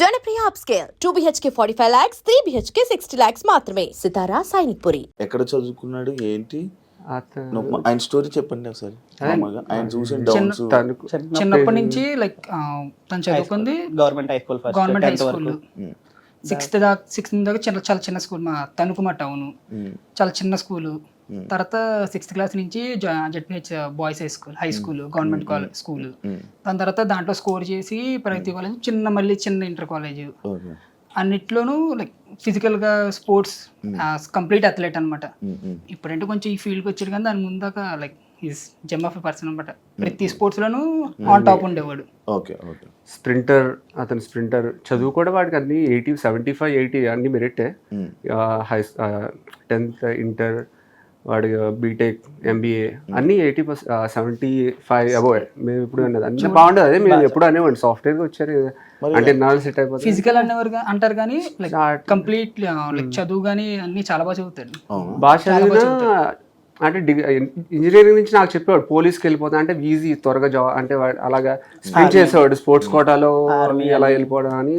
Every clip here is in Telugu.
Janapriya upscale two BHK forty five lakhs three BHK sixty lakhs మాత్రమే. సితారా సైనిక్ పురి. ఎక్కడ చదువుకున్నాడు? ఏంటి? నువ్వు ఆయన స్టోరీ చెప్పండి ఒకసారి. మామూలుగా ఆయన చూసిన డౌన్స్ చిన్నప్పటి నుంచి లైక్ తను చదువుకుంది government high school first government high school sixth దాకా సిక్స్త్ దాకా చిన్న చాలా చిన్న స్కూల్ మా తణుకు మా టౌన్ చాలా చిన్న స్కూల్. తర్వాత సిక్స్త్ క్లాస్ నుంచి ZPH boys high school high school government college school. దాని తర్వాత దాంట్లో స్కోర్ చేసి ప్రగతి కాలేజ్ చిన్న మళ్ళీ చిన్న ఇంటర్ కాలేజ్. అన్నిట్లోనూ లైక్ ఫిజికల్గా స్పోర్ట్స్ కంప్లీట్ అథ్లెట్ అనమాట ఇప్పుడంటే కొంచెం ఈ ఫీల్డ్కి వచ్చాడు కానీ దాని ముందాక like is gem of person అనమాట ప్రతి స్పోర్ట్స్లోనూ ఆన్ టాప్ ఉండేవాడు. ఓకే ఓకే స్ప్రింటర్ అతను స్ప్రింటర్ చదువు కూడా వాడికి అన్ని ఎయిటీ సెవెంటీ ఫైవ్ ఎయిటీ అన్ని మెరిటే. హై టెన్త్ ఇంటర్ వాడి బీటెక్ ఎంబీఏ అన్ని eighty percent seventy five above మేము ఇప్పుడు అన్నది అన్ని బాగుండదు. అదే మేము ఎప్పుడు అనేవాడి సాఫ్ట్వేర్కి వచ్చారు అంటే నాలుగు సెట్ అయిపోతుంది ఫిజికల్ అనేవారు అంటారు కానీ లైక్ కంప్లీట్ లైక్ చదువు కానీ అన్ని చాలా బాగా చదువుతాడు. బాగా చదివినా అంటే డిగ్రీ ఇంజనీరింగ్ నుంచి నాకు చెప్పేవాడు పోలీస్కి వెళ్ళిపోతా. అంటే ఈజీ త్వరగా జాబ్ అంటే అలాగా స్ప్రింట్ చేసేవాడు స్పోర్ట్స్ కోటాలో ఎలా వెళ్ళిపోవడం అని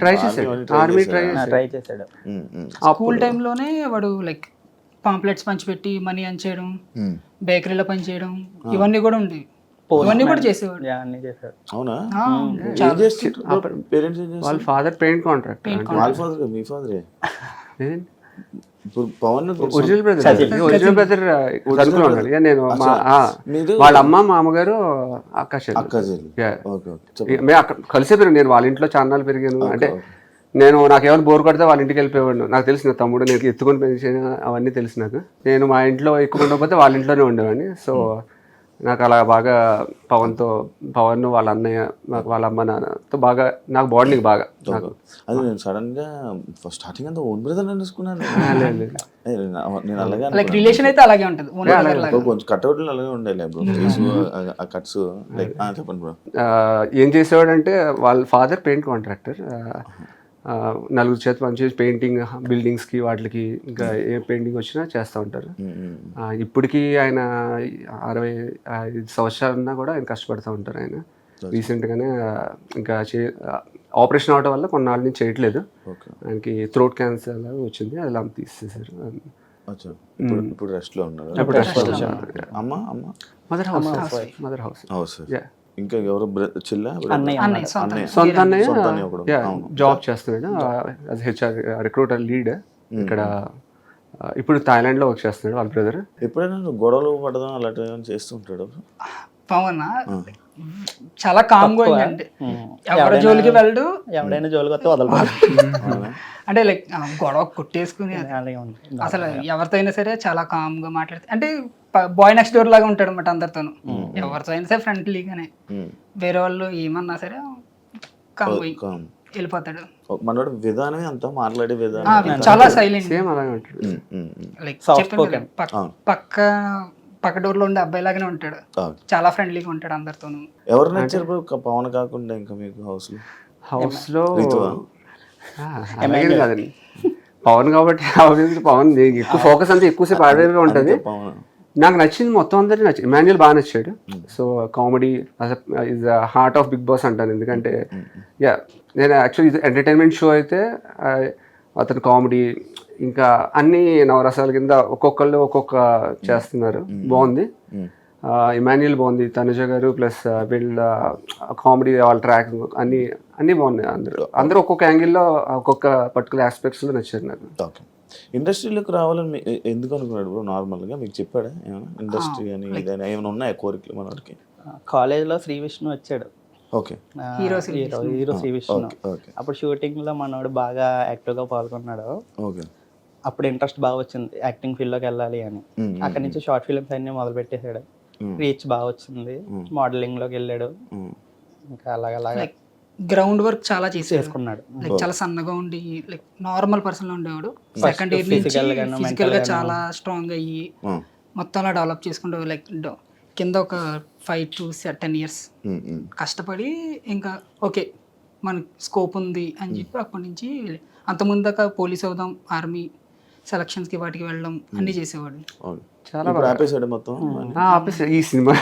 ట్రై చేశాడు ఆర్మీ ట్రై ట్రై చేశాడు స్కూల్ టైంలోనే వాడు లైక్ పాంప్లెట్స్ పంచిపెట్టి మనీ అని చేయడం బేకరీలో పని చేయడం ఇవన్నీ కూడా ఉండేవి ఇవన్నీ కూడా చేసేవాడు. అవునా? ఆ, వాళ్ళ ఫాదర్ పెయింట్ కాంట్రాక్ట్ వాళ్ళ ఫాదర్ మీ ఫాదరే ఇప్పుడు Pavan original brother. Original brother చదువుకుని ఉన్నాడు. ఇక నేను మా ఆ, మీరు వాళ్ళ అమ్మ మామగారు ఆకాశ్ అక్క చెల్లి. Yeah. Okay okay. మేము అక్కడ కలిసే పెరిగాను నేను వాళ్ళ ఇంట్లో చాన్నాళ్ళు పెరిగాను. అంటే నేను నాకు ఎవరు బోర్ కొడితే వాళ్ళ ఇంటికి వెళ్ళిపోయాడు నాకు తెలిసిన తమ్ముడు నేను ఎత్తుకొని పెంచాను అవన్నీ తెలుసు నాకు. నేను మా ఇంట్లో ఎక్కువ ఉండకపోతే వాళ్ళ ఇంట్లోనే ఉండేవాడిని. సో నాకు అలా బాగా పవన్తో పవన్ వాళ్ళ అన్నయ్య నాకు వాళ్ళ అమ్మ నాన్నతో బాగా నాకు బాండింగ్ బాగా. నాకు అది నేను సడన్గా ఫస్ట్ స్టార్టింగ్ అంతా ఓన్ బ్రదర్ అనుకున్నాను నేను అలాగే లైక్ రిలేషన్ అయితే అలాగే ఉంటుంది. కొంచెం కట్అవుట్లు అలాగే ఉండాలి బ్రో ఫేస్ ఆ కట్స్ లైక్ చెప్పండి బ్రో ఆ, ఏం చేసేవాడంటే వాళ్ళ ఫాదర్ పెయింట్ కాంట్రాక్టర్ నలుగురు చేతి పనిచేసి పెయింటింగ్ బిల్డింగ్స్కి వాటికి ఇంకా ఏ పెయింటింగ్ వచ్చినా చేస్తూ ఉంటారు. ఆ, ఇప్పటికీ ఆయన అరవై ఐదు సంవత్సరాలు ఉన్నా కూడా ఆయన కష్టపడుతూ ఉంటారు ఆయన. రీసెంట్గానే ఇంకా చే ఆపరేషన్ అవడం వల్ల కొన్నాళ్ళ నుంచి చేయట్లేదు. ఓకే. ఆయనకి థ్రోట్ క్యాన్సర్ లాగా వచ్చింది అది అలా తీసేసారు అచ్చా. ఇప్పుడు ఇప్పుడు రెస్ట్లో ఉన్నారు mother house. Mother house. House. ఇంకా ఎవరు చిల్ల? సొంత. జాబ్ చేస్తున్నాడు. హెచ్ఆర్ రిక్రూటర్ లీడ్ ఇక్కడ ఇప్పుడు థాయిలాండ్లో వర్క్ చేస్తున్నాడు వాళ్ళ బ్రదర్. ఎప్పుడైనా గొడవలు పడదాం అలాంటివి ఏమైనా చేస్తుంటాడు? పవన్ చాలా కామ్గా అంటే ఎవరి జోలికి వెళ్ళడు ఎవడైనా జోలికి వస్తే వదలదు అంటే లైక్ గొడవ కొట్టేసుకుని అసలు ఎవరితో అయినా సరే చాలా కామ్గా మాట్లాడితే అంటే బాయ్ నెక్స్ట్ డోర్ లాగా ఉంటాడు అనమాట అందరితోనూ ఎవరితో అయినా సరే ఫ్రెండ్లీగానే వేరే వాళ్ళు ఏమన్నా సరే వెళ్ళిపోతాడు. మనోడు విధానమే అంతా మాట్లాడే విధానం. చాలా సైలెంట్ సేమ్ అలాగే ఉంటాడు. లైక్. పక్క పక్క డోర్లో ఉండే అబ్బాయి లాగానే ఉంటాడు. చాలా ఫ్రెండ్లీగా ఉంటాడు అందరితోనూ. ఎవరు నచ్చారు పవన్ కాకుండా ఇంకా మీకు హౌస్లో? హౌస్లో కాదండి. పవన్ కాబట్టి పవన్ ఎక్కువ ఫోకస్ అంతా ఎక్కువసేపు ఆడేగా ఉంటుంది. పవన్. నాకు నచ్చింది మొత్తం అందరికి నచ్చింది. ఇమాన్యుల్ బాగా నచ్చాడు. So comedy is heart of Bigg Boss అంటాను. ఎందుకంటే యా నేను యాక్చువల్లీ ఇది ఎంటర్టైన్మెంట్ షో అయితే అతను కామెడీ ఇంకా అన్ని నవరసాల కింద ఒక్కొక్కళ్ళు ఒక్కొక్క చేస్తున్నారు. బాగుంది. ఇమాన్యుల్ బాగుంది. తనుజ గారు ప్లస్ వీళ్ళ కామెడీ వాళ్ళ ట్రాక్ అన్ని అన్నీ బాగున్నాయి అందరూ. అందరూ ఒక్కొక్క యాంగిల్లో ఒక్కొక్క పర్టికులర్ ఆస్పెక్ట్స్లో నచ్చారు నాకు. ఓకే. ఇండస్ట్రీలోకి రావాలని ఎందుకు అనుకున్నాడు బ్రో? నార్మల్గా మీకు చెప్పాడా? ఏమైనా ఇండస్ట్రీ అని ఇదని ఏమైనా ఉన్నాయా కోరికలు మనోడికి కాలేజ్లో శ్రీ విష్ణు వచ్చాడు. Okay. Hero Sree hero Sree Vishnu అప్పుడు షూటింగ్లో మనోడు బాగా యాక్టివ్గా పాల్గొన్నాడు. ఓకే. అప్పుడు ఇంట్రెస్ట్ బాగా వచ్చింది యాక్టింగ్ ఫీల్డ్లోకి వెళ్ళాలి అని. అక్కడి నుంచి షార్ట్ ఫిల్మ్స్ అన్ని మొదలు పెట్టేశాడు రీచ్ బాగా వచ్చింది మోడలింగ్లోకి వెళ్ళాడు. ఇంకా అలాగలాగా లైక్ గ్రౌండ్ వర్క్ చాలా చేసుకున్నాడు. లైక్ చాలా సన్నగా ఉండి లైక్ నార్మల్ పర్సన్లో ఉండేవాడు. సెకండ్ ఇయర్ నుంచి ఫిజికల్గా చాలా స్ట్రాంగ్ అయ్యి ఉమ్, మొత్తం అలా డెవలప్ చేసుకుంటూ లైక్ కింద ఒక ఫైవ్ టు టెన్ ఇయర్స్. కష్టపడి ఇంకా ఓకే మనకి స్కోప్ ఉంది అని చెప్పి అప్పటి నుంచి అంతకుముందు దాకా పోలీస్ అవుదాం ఆర్మీ సెలక్షన్స్కి వాటికి వెళ్ళడం అన్నీ చేసేవాడు ఓకే. చాలా ఆపేసాడు మొత్తం ఆ, ఆపేసి ఈ సినిమా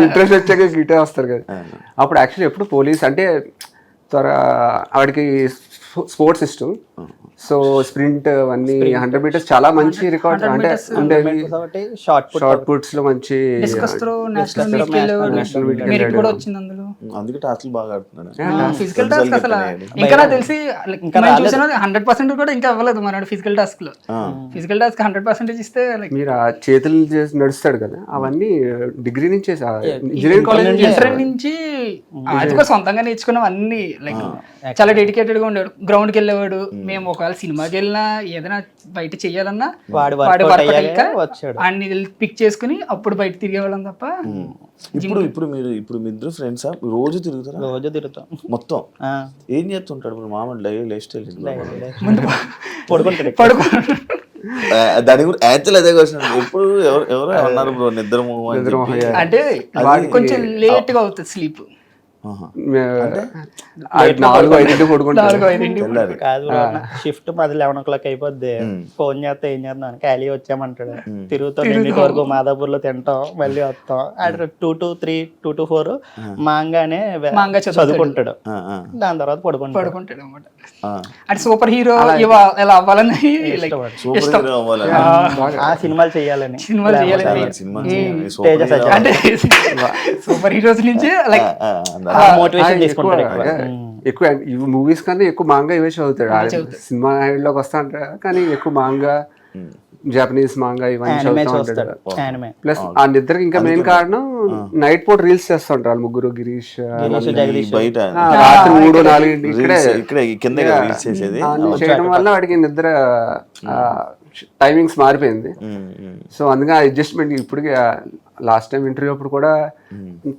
ఇంట్రెస్ట్ వచ్చాక గిటే వస్తారు కదా. అప్పుడు యాక్చువల్లీ ఎప్పుడు పోలీస్ అంటే త్వర ఆవిడకి స్పోర్ట్స్ ఇష్టం సో స్ప్రింట్ అవన్నీ హండ్రెడ్ మీటర్స్. చాలా మంచి రికార్డ్ అంటే ఉండేవి షార్ట్ పుట్ షార్ట్ పుట్స్లో మంచి నేషనల్ మీట్కి వెళ్ళేవాడు నేషనల్ మీట్కి మెరిట్ వెళ్ళాడు. కూడా వచ్చింది అందులో. అందుకే టాస్క్లు బాగా ఆడుతున్నాడు. ఫిజికల్ టాస్క్ అసలు ఇంకా నాకు తెలిసి చూసిన హండ్రెడ్ పర్సెంట్ కూడా ఇంకా అవ్వలేదు మన ఫిజికల్ టాస్క్లో. ఫిజికల్ టాస్క్ హండ్రెడ్ పర్సెంట్ ఇస్తే లైక్ మీరు ఆ చేతులు చేసి నడుస్తాడు కదా అవన్నీ డిగ్రీ నుంచి ఇంజనీరింగ్ కాలేజ్ నుంచి అది కూడా సొంతంగా నేర్చుకున్నాం అన్ని లైక్ చాలా డెడికేటెడ్గా ఉండేవాడు. గ్రౌండ్కి వెళ్ళేవాడు. మేము. ఒకవేళ సినిమాకి వెళ్ళినా ఏదైనా బయట చెయ్యాలన్నా వాడి అన్ని పిక్ చేసుకుని అప్పుడు బయట తిరిగేవాళ్ళం తప్ప ఇప్పుడు ఇప్పుడు మీరు ఇప్పుడు మీ ఇద్దరు ఫ్రెండ్స్ రోజు తిరుగుతారా? రోజు తిరుగుతాం. మొత్తం? ఏం చేస్తుంటాడు? మామూలు లైఫ్ లైఫ్ స్టైల్ పడుకుంటాడు పడుకో దాని గురించి యాక్చువల్ అదే క్వశ్చన్ ఎప్పుడు ఎవరు ఎవరో అన్నారు బ్రో నిద్ర. అంటే కొంచెం లేట్గా అవుతుంది స్లీప్. నాలుగు ఐదింటి పడుకుంటారు. కాదు షిఫ్ట్ మాది లెవెన్ ఓ క్లాక్ అయిపోద్ది ఫోన్ చేస్తే ఏం చేద్దాం ఖాళీ వచ్చామంటాడు. తిరుగుతాం ఎన్నింటి వరకు? మాదాపూర్లో తింటాం మళ్ళీ వస్తాం. అక్కడ two to three two to four మాంగానే. చదువుకుంటాడు. ఆ, ఆ, దాని తర్వాత పడుకుంటాడు. పడుకుంటాడు అనమాట. అంటే సూపర్ హీరో ఇలా అవ్వాలని లైక్ సూపర్ హీరో అవ్వాలి ఆ. సినిమాలు చేయాలని. సినిమాలు చేయాలని. అంటే సూపర్ హీరోస్ నుంచి లైక్ మోటివేషన్ తీసుకుంటాడు ఎక్కువ. ఇవి మూవీస్ కన్నా ఎక్కువ మాంగా ఇవే చదువుతాడు ఆ సినిమా లోకి వస్తా అంటాడు కానీ ఎక్కువ మాంగా జపనీస్ మాంగా ఇవన్నీ చదువుతా ఉంటాడు ప్లస్ ఆ నిద్రకి ఇంకా మెయిన్ కారణం నైట్ పూట రీల్స్ చేస్తుంటారు వాళ్ళు ముగ్గురు గిరీష్ బయట రాత్రి మూడు నాలుగు ఇక్కడే. చేయడం వల్ల వాడికి నిద్ర టైమింగ్స్ మారిపోయింది. సో అందుకే అడ్జస్ట్మెంట్ ఇప్పటికి లాస్ట్ టైం ఇంటర్వ్యూ అప్పుడు కూడా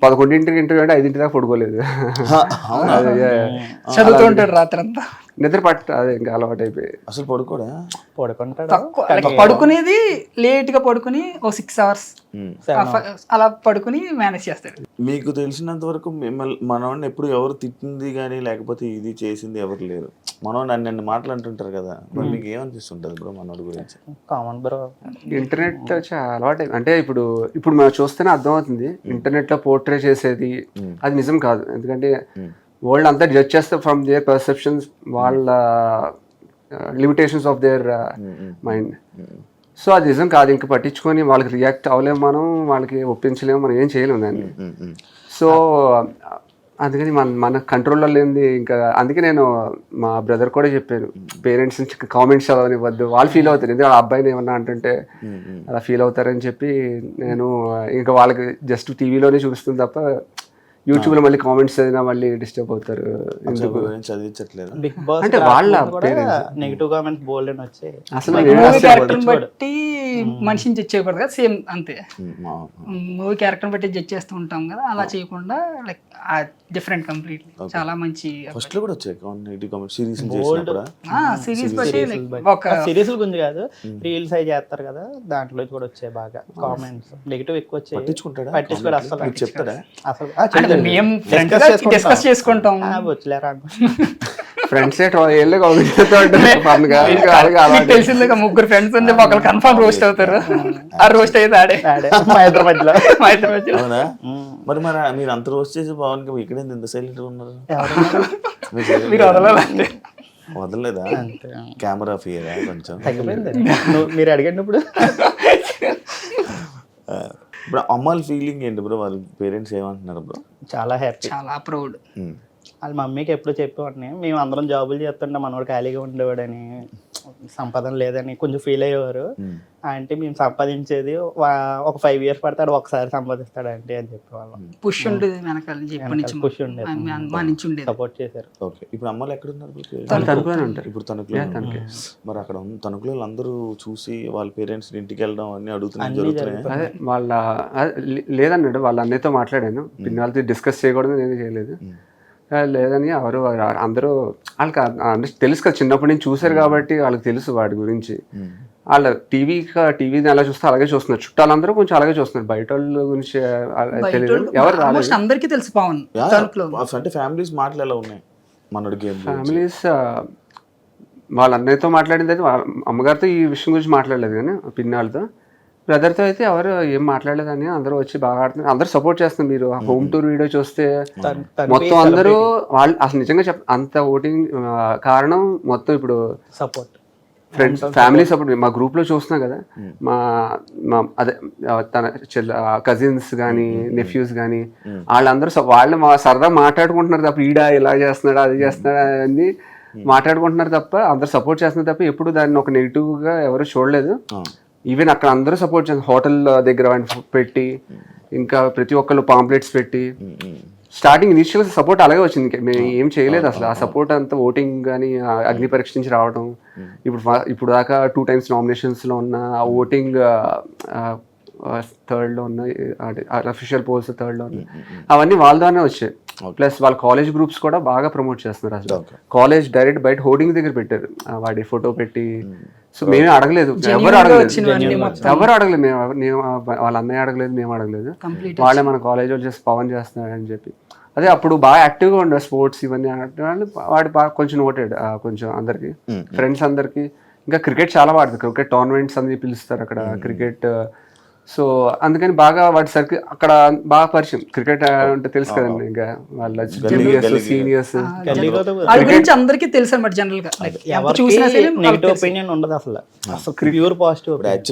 పదకొండింటికి ఇంటర్వ్యూ అంటే ఐదింటి దాకా పడుకోలేదు. చదువుతూ ఉంటాడు రాత్రంతా. నిద్ర పట్ట అదే ఇంకా అలవాటు అయిపోయి అసలు పడుకోడా? పడుకుంటాడు. తక్కువ like పడుకునేది లేట్గా పడుకుని ఓ సిక్స్ అవర్స్. అలా పడుకుని మేనేజ్ చేస్తాడు. మీకు తెలిసినంత వరకు మిమ్మల్ని మనవాడిని ఎప్పుడు ఎవరు తిట్టింది కానీ లేకపోతే ఇది చేసింది ఎవరు లేరు. మనవాడిని అన్ని అన్ని మాటలు అంటుంటారు కదా మరి మీకు ఏమనిపిస్తుంటది బ్రో మనోడి గురించి? Common bro. ఇంటర్నెట్ చాలా అలవాటు అయిపోయింది. అంటే ఇప్పుడు ఇప్పుడు మనం చూస్తేనే అర్థమవుతుంది. ఇంటర్నెట్లో పోర్ట్రే చేసేది. అది నిజం కాదు. ఎందుకంటే వరల్డ్ అంతా జడ్జ్ చేస్తే ఫ్రమ్ దేర్ పర్సెప్షన్స్ వాళ్ళ limitations of their mind so అది నిజం కాదు. ఇంక పట్టించుకొని వాళ్ళకి రియాక్ట్ అవ్వలేము మనం వాళ్ళకి ఒప్పించలేము మనం ఏం చేయలేము దాన్ని. ఉమ్, ఉమ్. సో అందుకని మన మన కంట్రోల్లో లేనిది ఇంకా అందుకే నేను మా బ్రదర్ కూడా చెప్పాను. పేరెంట్స్ నుంచి కామెంట్స్ చదవనివ్వద్దు. వాళ్ళు ఫీల్ అవుతారు. ఎందుకంటే వాళ్ళ అబ్బాయిని ఏమన్నా అంటుంటే అలా ఫీల్ అవుతారని చెప్పి నేను ఇంకా వాళ్ళకి జస్ట్ టీవీలోనే చూపిస్తుంది తప్ప యూట్యూబ్లో మళ్ళీ కామెంట్స్ చదివినా మళ్ళీ డిస్టర్బ్ అవుతారు. చదివించట్లేదు. బిగ్ బాస్ అంటే వాళ్ళ నెగిటివ్ కామెంట్స్ బోల్డ్ అని వచ్చాయి అసలు మూవీ క్యారెక్టర్ బట్టి మనిషిని జడ్జ్ చేయకూడదు కదా సేమ్ అంతే. మూవీ క్యారెక్టర్ బట్టి జడ్జ్ చేస్తూ ఉంటాం కదా అలా చేయకుండా లైక్ డిఫరెంట్ కంప్లీట్లీ చాలా మంచి ఫస్ట్లో కూడా వచ్చాయి నెగిటివ్ కామెంట్ సిరీస్ సిరీస్ ఒక సిరీస్ గురించి కాదు. రీల్స్ అవి చేస్తారు కదా దాంట్లో కూడా వచ్చాయి బాగా కామెంట్స్ నెగిటివ్ ఎక్కువ వచ్చాయి. పట్టించుకుంటాడా? పట్టించుకోడు అసలు చెప్తాడా? అసలు అంటే మేము డిస్కస్ చేసుకుంటాం. వచ్చలేరా. ఫ్రెండ్స్ తెలిసిందే కదా, ముగ్గురు ఫ్రెండ్స్ ఉంటే ఒకరు కన్ఫర్మ్ రోస్ట్ అవుతారు. ఆ రోస్ట్ అయితే ఆడే. ఇద్దరి మధ్యలో. అవునా? మరి మరి మీరు అంత రోజు చేసి పవన్కి ఇక్కడే ఎంత సైలెంట్ ఉన్నారు? మీరు వదలాలండి వదలలేదా? కెమెరా ఫియరా కొంచెం? మీరు అడిగండి ఇప్పుడు ఇప్పుడు అమ్మాయిల ఫీలింగ్ ఏంటి బ్రో? వాళ్ళ పేరెంట్స్ ఏమంటున్నారు బ్రో? చాలా హ్యాపీ చాలా ప్రౌడ్ వాళ్ళ మమ్మీకి ఎప్పుడు చెప్పేవాడిని మేము అందరం జాబులు చేస్తుంటే మనోడు ఖాళీగా ఉండేవాడని. సంపాదన లేదని కొంచెం ఫీల్ అయ్యేవారు. అంటే మేము సంపాదించేది ఒక ఫైవ్ ఇయర్స్ పడతాడు ఒకసారి సంపాదిస్తాడు అంటే అని చెప్పేవాళ్ళం. పుష్ ఉండేది వెనకాల నుంచి పుష్ ఉండేది. సపోర్ట్ చేశారు. ఓకే ఇప్పుడు అమ్మాయిలు ఎక్కడ ఉన్నారు ఇప్పుడు తణుకులో. మరి అక్కడ ఉన్న తణుకులో అందరూ చూసి వాళ్ళ పేరెంట్స్ ఇంటికి వెళ్ళడం అన్ని అడుగుతున్నాయి జరుగుతున్నాయి. అదే వాళ్ళ లేదన్నాడు వాళ్ళ అన్నయ్యతో మాట్లాడాను. పిన్నాలతో డిస్కస్ చేయకూడదు నేను చేయలేదు. లేదని ఎవరు అందరూ వాళ్ళకి అంటే తెలుసు కదా చిన్నప్పటి నుంచి చూశారు కాబట్టి వాళ్ళకి తెలుసు వాడి గురించి. వాళ్ళ టీవీ టీవీని ఎలా చూస్తే అలాగే చూస్తున్నారు. చుట్టాలందరూ కొంచెం అలాగే చూస్తున్నారు. బయట వాళ్ళ గురించి తెలియదు ఎవరు రాలేదు. అందరికీ తెలుసు పవన్ అంటే ఫ్యామిలీస్ మాటలు ఎలా ఉన్నాయి? మనోడి గేమ్ ఫ్యామిలీస్ వాళ్ళ అన్నయ్యతో మాట్లాడింది అయితే వాళ్ళ అమ్మగారితో ఈ విషయం గురించి మాట్లాడలేదు కానీ పిన్నాళ్ళతో బ్రదర్తో అయితే ఎవరు ఏం మాట్లాడలేదని అందరూ వచ్చి బాగా ఆడుతున్నారు. అందరూ సపోర్ట్ చేస్తున్నారు మీరు. హోమ్ టూర్ వీడియో చూస్తే మొత్తం అందరూ వాళ్ళు అసలు నిజంగా చెప్ అంత ఓటింగ్ కారణం మొత్తం ఇప్పుడు సపోర్ట్ ఫ్రెండ్స్ ఫ్యామిలీ సపోర్ట్ మా గ్రూప్లో చూస్తున్నాం కదా. మా మా అదే తన చెల్ల కజిన్స్ కానీ నెఫ్యూస్ కానీ వాళ్ళందరూ వాళ్ళు మా సరదా మాట్లాడుకుంటున్నారు తప్ప ఈడ ఇలా చేస్తున్నాడు అది చేస్తున్నాడు అని మాట్లాడుకుంటున్నారు తప్ప అందరు సపోర్ట్ చేస్తున్నారు తప్ప ఎప్పుడు దాన్ని ఒక నెగిటివ్గా ఎవరు చూడలేదు. ఈవెన్ అక్కడ అందరూ సపోర్ట్ చేస్తారు. హోటల్ దగ్గర పెట్టి ఇంకా ప్రతి ఒక్కళ్ళు పాంప్లెట్స్ పెట్టి. స్టార్టింగ్ ఇనిషియల్ సపోర్ట్ అలాగే వచ్చింది. మేము ఏం చేయలేదు అసలు. ఆ సపోర్ట్ అంతా ఓటింగ్ కానీ అగ్ని పరీక్ష నుంచి రావడం ఇప్పుడు ఫ- ఇప్పుడు దాకా టూ టైమ్స్ నామినేషన్స్లో ఉన్న ఆ ఓటింగ్ థర్డ్లో ఉన్న అఫీషియల్ పోల్స్ థర్డ్లో ఉన్న అవన్నీ వాళ్ళ ద్వారానే వచ్చాయి ప్లస్ వాళ్ళ కాలేజ్ గ్రూప్స్ కూడా బాగా ప్రమోట్ చేస్తున్నారు అసలు. కాలేజ్ డైరెక్ట్ బయట హోర్డింగ్ దగ్గర పెట్టారు. వాడి ఫోటో పెట్టి. సో మేమే అడగలేదు. ఎవరు అడగలేదు. ఎవరు అడగలేదు. మేము నేను వాళ్ళ అన్నయ్య అడగలేదు. మేము అడగలేదు. వాళ్ళే మన కాలేజ్ వాళ్ళు చేసి పవన్ చేస్తున్నాడు అని చెప్పి. అదే అప్పుడు బాగా యాక్టివ్గా ఉండే స్పోర్ట్స్ ఇవన్నీ ఆడటం వాడు బాగా కొంచెం నోటెడ్ కొంచెం అందరికి. ఫ్రెండ్స్ అందరికి. ఇంకా క్రికెట్ చాలా వాడుతుంది క్రికెట్ టోర్నమెంట్స్ అన్ని పిలుస్తారు అక్కడ. క్రికెట్ సో అందుకని బాగా వాటి సరికి అక్కడ బాగా పరిచయం. క్రికెట్ అంటే తెలుసు కదండి ఇంకా వాళ్ళ జూనియర్స్ సీనియర్స్. వాళ్ళ గురించి అందరికీ తెలుసు అనమాట జనరల్గా. చూసినా నెగిటివ్ ఒపీనియన్ ఉండదు అసలు. అసలు ప్యూర్ పాజిటివ్